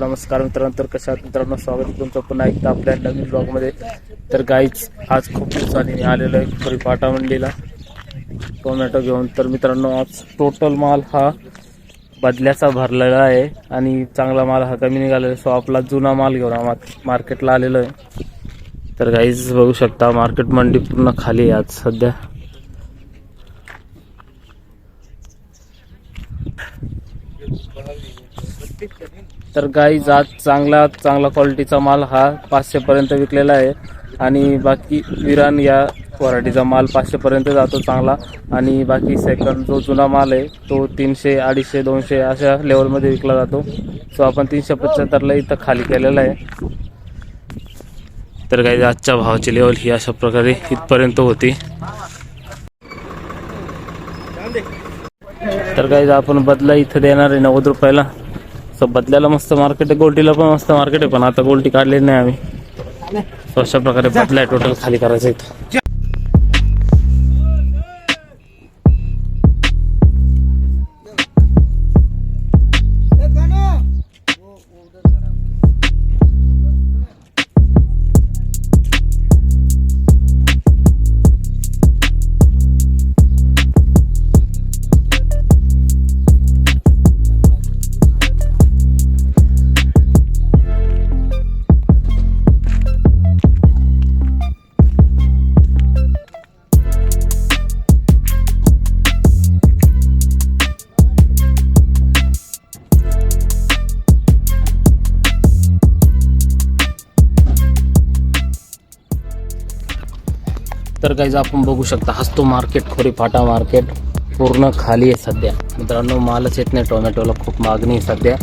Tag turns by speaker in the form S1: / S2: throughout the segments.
S1: नमस्कार मित्रांनो. तर कशा मित्रांनो? स्वागत आहे तुमचं पुन्हा एकदा आपल्या नवीन ब्लॉगमध्ये. तर गाईच आज खूप दिवसांनी मी आलेलो आहे खरी पाटा मंडीला. टोमॅटो घेऊन. तर मित्रांनो आज टोटल माल हा बदल्याचा भरलेला आहे आणि चांगला माल हा कमी निघालेला आहे. सो आपला जुना माल घेऊन हा मार्केटला आलेलो आहे. तर गाईज बघू शकता मार्केट मंडी पूर्ण खाली आहे आज सध्या. तर गाई आज चांगला चांगला क्वालिटीचा माल हा पाचशेपर्यंत विकलेला आहे. आणि बाकी विरान या व्हरायटीचा माल पाचशेपर्यंत जातो चांगला. आणि बाकी सेकंड जो जुना माल आहे तो तीनशे अडीचशे दोनशे अशा लेवलमध्ये विकला जातो. सो आपण तीनशे पंच्याहत्तरला इथं खाली केलेला आहे. तर काही आजच्या भावाची लेवल ही अशा प्रकारे इथपर्यंत होती. तर काही आपण बदला इथं देणार आहे नव्वद रुपयाला. बदल्याला मस्त मार्केट आहे. गोल्टीला पण मस्त मार्केट आहे पण आता गोल्टी काढलेली नाही आम्ही. सो अशा प्रकारे बदला आहे टोटल खाली करायचं इथं. तर काही आपण बघू शकता हसतो मार्केट खोरी फाटा मार्केट पूर्ण खाली आहे सध्या. मित्रांनो मालच येत नाही टोमॅटोला खूप मागणी आहे सध्या.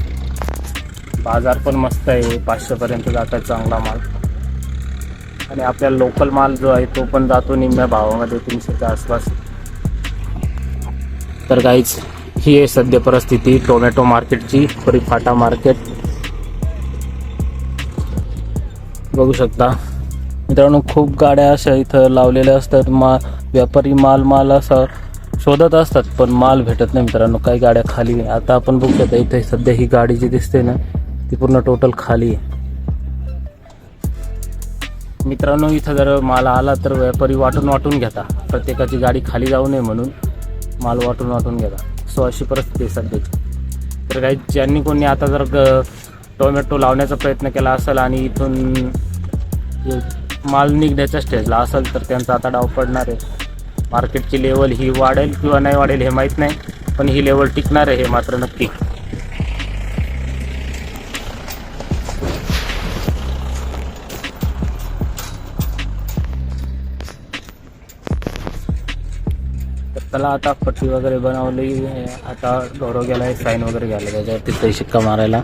S1: बाजार पण मस्त आहे पाचशेपर्यंत जात आहे चांगला माल. आणि आपल्या लोकल माल जो आहे तो पण जातो निम्म्या भावामध्ये तीनशेच्या आसपास. तर काहीच ही आहे सध्या परिस्थिती टोमॅटो मार्केटची खोरी फाटा मार्केट. बघू शकता. मित्रांनो खूप गाड्या अशा इथं लावलेल्या असतात. मा व्यापारी माल माल असा शोधत असतात पण माल भेटत नाही मित्रांनो. काही गाड्या खाली आता आपण बघू शकता इथे सध्या ही गाडी जी दिसते ना ती पूर्ण टोटल खाली आहे. मित्रांनो इथं जर माल आला तर व्यापारी वाटून वाटून घेता. प्रत्येकाची गाडी खाली जाऊ नये म्हणून माल वाटून वाटून घेता. सो अशी परिस्थिती आहे सध्याची. तर काही ज्यांनी कोणी आता जर ग- टोमॅटो लावण्याचा प्रयत्न केला असेल आणि इथून माल निघण्याच्या स्टेजला असेल तर त्यांचा आता डाव पडणार आहे. मार्केटची लेवल ही वाढेल किंवा नाही वाढेल हे माहीत नाही पण ही लेवल टिकणार आहे हे मात्र नक्की. तर त्याला आता पट्टी वगैरे बनवली आता गौरव गेला आहे साईन वगैरे घ्यायला त्याच्यावरती सही शिक्का मारायला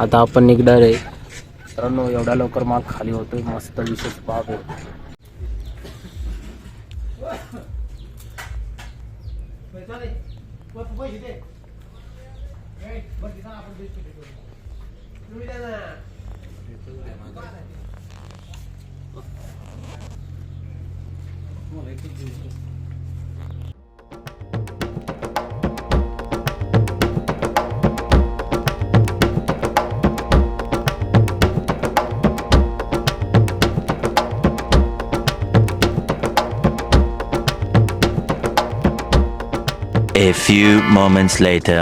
S1: आता आपण निघणार आहे. मित्रांनो एवढ्या लवकर माल खाली होतोय. मस्त विशेष बाब आहे.
S2: A few moments later.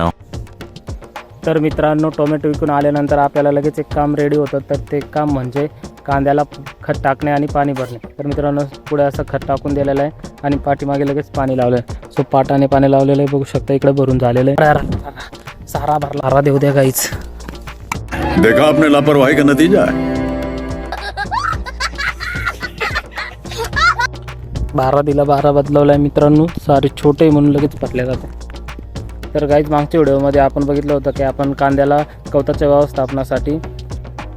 S1: तर मित्रांनो टोमॅटो विकून आल्यानंतर आपल्याला लगेच एक काम रेडी होतं. तर ते काम म्हणजे कांद्याला खत टाकणे आणि पाणी भरणे. तर मित्रांनो पुढे असं खत टाकून दिलेलं आहे आणि पाठीमागे लगेच पाणी लावलं आहे. सो पाटाने पाणी लावलेलं आहे. बघू शकता इकडे भरून झालेलं आहे. सारा भरला. सारा देऊ द्या गाईच.
S3: देखा आपने लापरवाही का नतीजा है?
S1: बारा दिला बारा बदलवलाय मित्रांनो. सारे छोटे म्हणून लगेच पटले जातात. तर गाईज मागच्या व्हिडिओमध्ये आपण बघितलं होतं की आपण कांद्याला गवताच्या व्यवस्थापनासाठी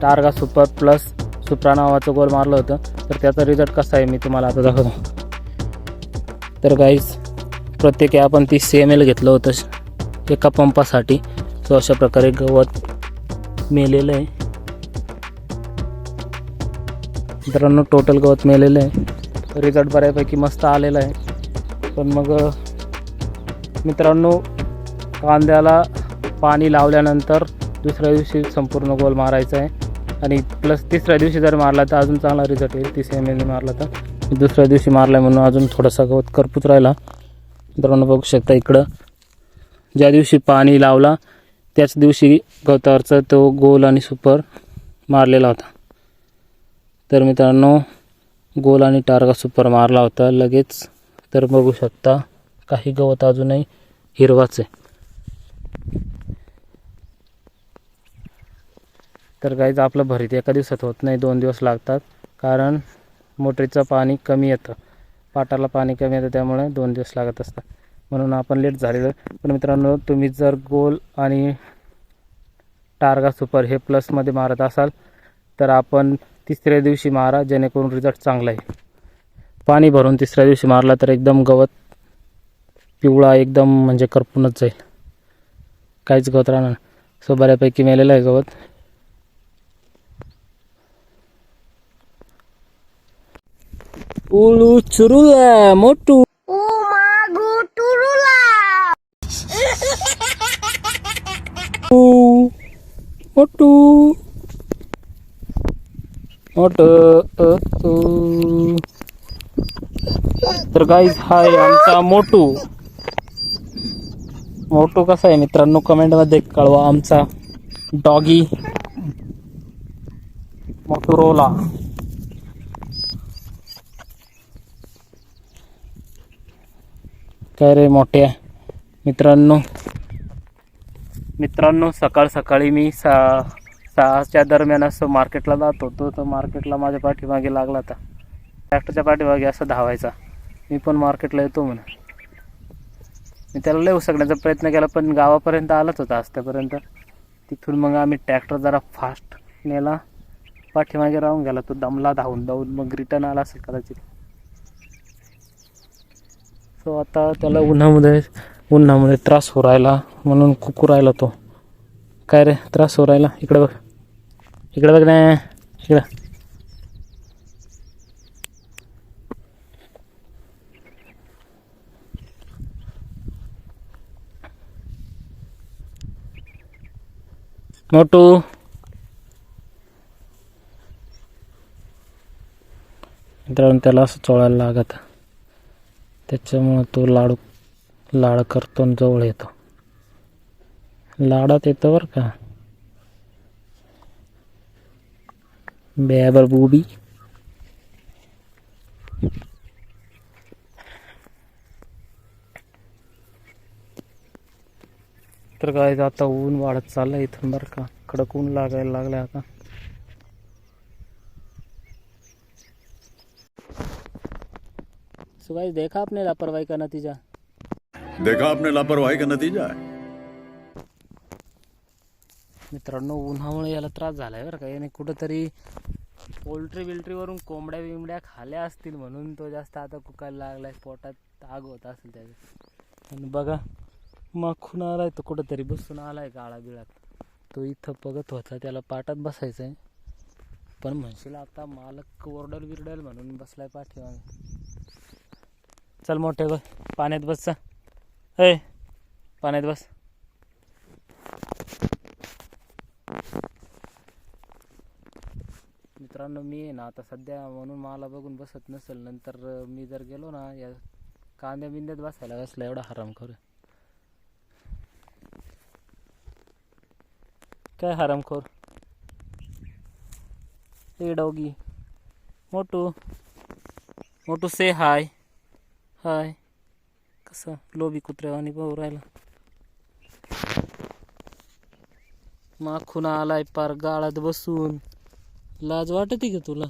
S1: टार्गा सुपर प्लस सुप्रा नावाचं गोल मारलं होतं. तर त्याचा रिझल्ट कसा आहे मी तुम्हाला आता दाखवतो. तर गाईज प्रत्येकी आपण तीस एम एल घेतलं होतं एका पंपासाठी. सो अशा प्रकारे गवत मेलेलं आहे. मित्रांनो टोटल गवत मेलेलं आहे. रिझल्ट बऱ्यापैकी मस्त आलेला आहे. पण मग मित्रांनो कांद्याला पाणी लावल्यानंतर दुसऱ्या दिवशी संपूर्ण गोल मारायचा आहे. आणि प्लस तिसऱ्या दिवशी जर मारला तर अजून चांगला रिझल्ट येईल. तीस एम एल मारला तर. दुसऱ्या दिवशी मारला म्हणून अजून थोडासा गवत करपूच राहिला. मित्रांनो बघू शकता इकडं. ज्या दिवशी पाणी लावला त्याच दिवशी गवतावरचा तो गोल आणि सुपर मारलेला होता. तर मित्रांनो गोल आणि टारगा सुपर मारला होता. लगेच तर बघू शकता काही गवत अजूनही हिरवाच आहे. तर गाईज आपलं भरीत एका दिवसात होत नाही दोन दिवस लागतात. कारण मोटरीचं पाणी कमी येतं. पाटाला पाणी कमी येतं त्यामुळे दोन दिवस लागत असतात. म्हणून आपण लेट झालेलं पण मित्रांनो तुम्ही जर गोल आणि टारगा सुपर हे प्लसमध्ये मारत असाल तर आपण तिसऱ्या दिवशी मारा जेणेकरून रिझल्ट चांगला आहे. पाणी भरून तिसऱ्या दिवशी मारला तर एकदम गवत पिवळा एकदम म्हणजे करपूनच जाईल. काहीच गवत राहणार. सो बऱ्यापैकी मेलेलं आहे गवत. उलू चुरुला मोटू. मोटू. मोठ तर गाईज हाय आमचा मोटू. मोटू कसा आहे मित्रांनो? कमेंटमध्ये कळवा आमचा डॉगी मोटोरोला काय रे मोठ्या मित्रांनो. मित्रांनो सकाळ सकाळी मी सा सहाच्या दरम्यान असं मार्केटला जात होतो तर मार्केटला माझ्या पाठीमागे लागला होता. ट्रॅक्टरच्या पाठीमागे असं धावायचा. मी पण मार्केटला येतो म्हणून. मी त्याला लय उसकण्याचा प्रयत्न केला पण गावापर्यंत आलाच होता आजतापर्यंत तिथून मग आम्ही ट्रॅक्टर जरा फास्ट नेला. पाठीमागे राहून गेला तो दमला धावून धावून मग रिटर्न आला असेल कदाचित. सो आता त्याला उन्हामध्ये उन्हामध्ये त्रास हो राहिला म्हणून कुकू राहिला तो. काय रे त्रास हो राहिला? इकडे बघ. इकडे बघ ना इकडं. मोटू. मित्रांनो त्याला असं चोळायला लागत. त्याच्यामुळं तो लाडू लाड करतो आणि जवळ येतो. लाडात येतो बरं का? बॅबर बुबी तर काय आता ऊन वाढत चाललंय इथून बरं का. कडक ऊन लागायला लागलंय आता. सो गाइस देखा आपने लापरवाही का नतीजा?
S3: देखा आपने लापरवाही का नतीजा? है
S1: मित्रांनो उन्हामुळे याला त्रास झाला आहे बरं का. याने कुठंतरी पोल्ट्री बिल्ट्रीवरून कोंबड्या बिंबड्या खाल्या असतील म्हणून तो जास्त आता कुकायला लागला आहे पोटात आग होत असेल त्याचं. आणि बघा माखून आला आहे तो कुठंतरी बसून आला आहे गाळा बिळात तो इथं बघत होता त्याला पाटात बसायचं आहे पण म्हणशील आता मालक ओरडल बिरडल म्हणून बसलाय पाठीमागे. चल मोठे बस पाण्यात बसचा ए पाण्यात बस. मित्रांनो मी आहे ना आता सध्या म्हणून मला बघून बसत नसेल. नंतर मी जर गेलो ना या कांद्या बिंद्यात बसायला बसला एवढा हराम खरं काय हरामखोर ए डॉगी. मोटू. मोटू से हाय हाय कसं? लोबी कुत्र्यावानी भाऊ राहिला. माखून आलाय पार गाळात बसून. लाज वाटते का तुला?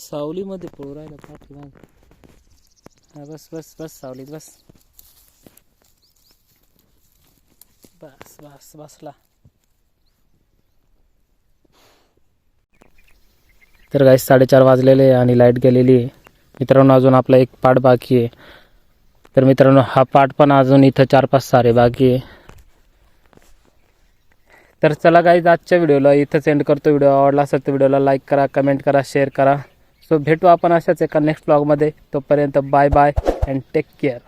S1: सावलीमध्ये पळू राहिला पाठीमाग हा बस बस बस सावलीत बस. बस बस बसला. तर गाईस साडेचार वाजलेले आहे आणि लाइट गेलेली आहे. मित्रांनो अजून आपला एक पाठ बाकी आहे. तर मित्रांनो हा पाठ पण अजून इथं चार पाच सारे बाकी आहे. तर चला गाईज आजच्या व्हिडिओला इथंच एंड करतो व्हिडिओ आवडला असेल तर व्हिडिओला लाईक करा कमेंट करा शेअर करा. सो भेटू आपण अशाच एका नेक्स्ट ब्लॉगमध्ये तोपर्यंत bye bye and take care